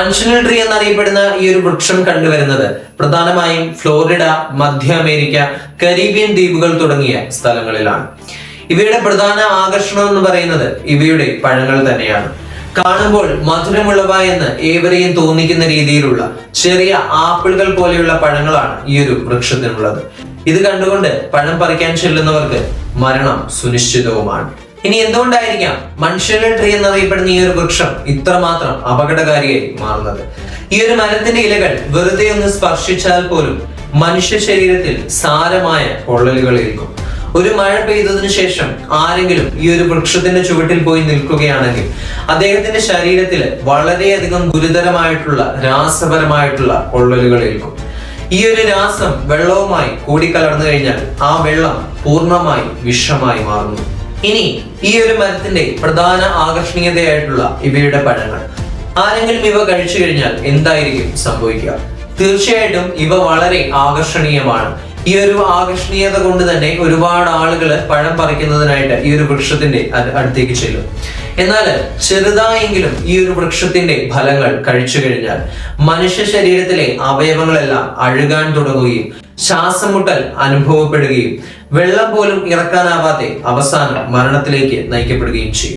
മനുഷ്യനൽ tree എന്നറിയപ്പെടുന്ന ഈ ഒരു വൃക്ഷം കണ്ടുവരുന്നത് പ്രധാനമായും ഫ്ലോറിഡ മധ്യ അമേരിക്ക കരീബിയൻ ദ്വീപുകൾ തുടങ്ങിയ സ്ഥലങ്ങളിലാണ്. ഇവയുടെ പ്രധാന ആകർഷണം എന്ന് പറയുന്നത് ഇവയുടെ പഴങ്ങൾ തന്നെയാണ്. കാണുമ്പോൾ മധുരമുള്ളവ എന്ന് ഏവരെയും തോന്നിക്കുന്ന രീതിയിലുള്ള ചെറിയ ആപ്പിളുകൾ പോലെയുള്ള പഴങ്ങളാണ് ഈ ഒരു വൃക്ഷത്തിനുള്ളത്. ഇത് കണ്ടുകൊണ്ട് പഴം പറിക്കാൻ ചെല്ലുന്നവർക്ക് മരണം സുനിശ്ചിതവുമാണ്. ഇനി എന്തുകൊണ്ടായിരിക്കാം മനുഷ്യരുടെ ട്രീ എന്നറിയപ്പെടുന്ന ഈ ഒരു വൃക്ഷം ഇത്രമാത്രം അപകടകാരിയായി മാറുന്നത്? ഈ ഒരു മരത്തിന്റെ ഇലകൾ വെറുതെ ഒന്ന് സ്പർശിച്ചാൽ പോലും മനുഷ്യ ശരീരത്തിൽ സാരമായ പൊള്ളലുകൾ ഏൽക്കും ഒരു മഴ പെയ്തതിനു ശേഷം ആരെങ്കിലും ഈ ഒരു വൃക്ഷത്തിന്റെ ചുവട്ടിൽ പോയി നിൽക്കുകയാണെങ്കിൽ അദ്ദേഹത്തിന്റെ ശരീരത്തിൽ വളരെയധികം ഗുരുതരമായിട്ടുള്ള രാസപരമായിട്ടുള്ള പൊള്ളലുകൾ ഏൽക്കും ഈ ഒരു രാസം വെള്ളവുമായി കൂടിക്കലർന്നു കഴിഞ്ഞാൽ ആ വെള്ളം പൂർണമായി വിഷമായി മാറുന്നു. ഇനി ഈ ഒരു മരത്തിന്റെ പ്രധാന ആകർഷണീയതയായിട്ടുള്ള ഇവയുടെ പഴങ്ങൾ. ആരെങ്കിലും ഇവ കഴിച്ചു കഴിഞ്ഞാൽ എന്തായിരിക്കും സംഭവിക്കുക? തീർച്ചയായിട്ടും ഇവ വളരെ ആകർഷണീയമാണ്. ഈ ഒരു ആകർഷണീയത കൊണ്ട് തന്നെ ഒരുപാട് ആളുകൾ പഴം പറിക്കുന്നതിനായിട്ട് ഈ ഒരു വൃക്ഷത്തിന്റെ അടുത്തേക്ക് ചെല്ലും. എന്നാൽ ചെറുതായെങ്കിലും ഈ ഒരു വൃക്ഷത്തിന്റെ ഫലങ്ങൾ കഴിച്ചു കഴിഞ്ഞാൽ മനുഷ്യ ശരീരത്തിലെ അവയവങ്ങളെല്ലാം അഴുകാൻ തുടങ്ങുകയും ശ്വാസം മുട്ടൽ അനുഭവപ്പെടുകയും വെള്ളം പോലും ഇറക്കാനാവാതെ അവസാനം മരണത്തിലേക്ക് നയിക്കപ്പെടുകയും ചെയ്യും.